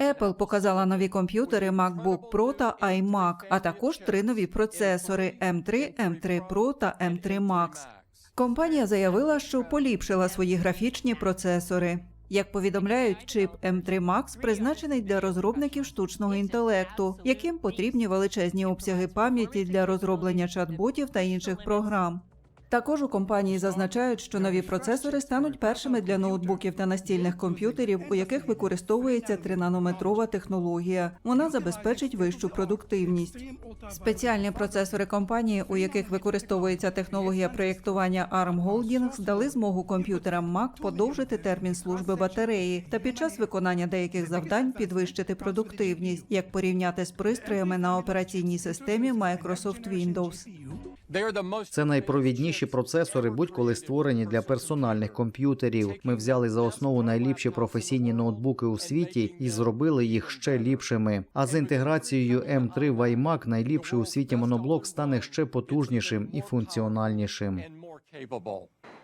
Apple показала нові комп'ютери MacBook Pro та iMac, а також три нові процесори M3, M3 Pro та M3 Max. Компанія заявила, що поліпшила свої графічні процесори. Як повідомляють, чип M3 Max призначений для розробників штучного інтелекту, яким потрібні величезні обсяги пам'яті для розроблення чат-ботів та інших програм. Також у компанії зазначають, що нові процесори стануть першими для ноутбуків та настільних комп'ютерів, у яких використовується 3-нанометрова технологія. Вона забезпечить вищу продуктивність. Спеціальні процесори компанії, у яких використовується технологія проєктування ARM Holdings, дали змогу комп'ютерам Mac подовжити термін служби батареї та під час виконання деяких завдань підвищити продуктивність, як порівняти з пристроями на операційній системі Microsoft Windows. Це найпровідніші процесори, будь-коли створені для персональних комп'ютерів. Ми взяли за основу найліпші професійні ноутбуки у світі і зробили їх ще ліпшими. А з інтеграцією M3 в iMac найліпший у світі моноблок стане ще потужнішим і функціональнішим.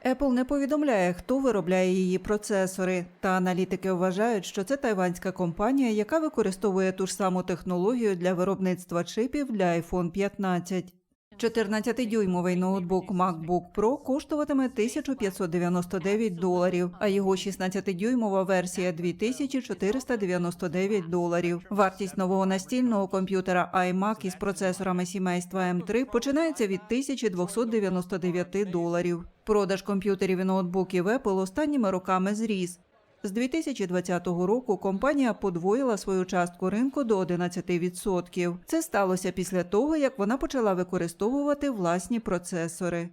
Apple не повідомляє, хто виробляє її процесори, та аналітики вважають, що це тайванська компанія, яка використовує ту ж саму технологію для виробництва чипів для iPhone 15. 14-дюймовий ноутбук MacBook Pro коштуватиме 1599 доларів, а його 16-дюймова версія 2499 доларів. Вартість нового настільного комп'ютера iMac із процесорами сімейства M3 починається від 1299 доларів. Продаж комп'ютерів і ноутбуків Apple останніми роками зріс. З 2020 року компанія подвоїла свою частку ринку до 11%. Це сталося після того, як вона почала використовувати власні процесори.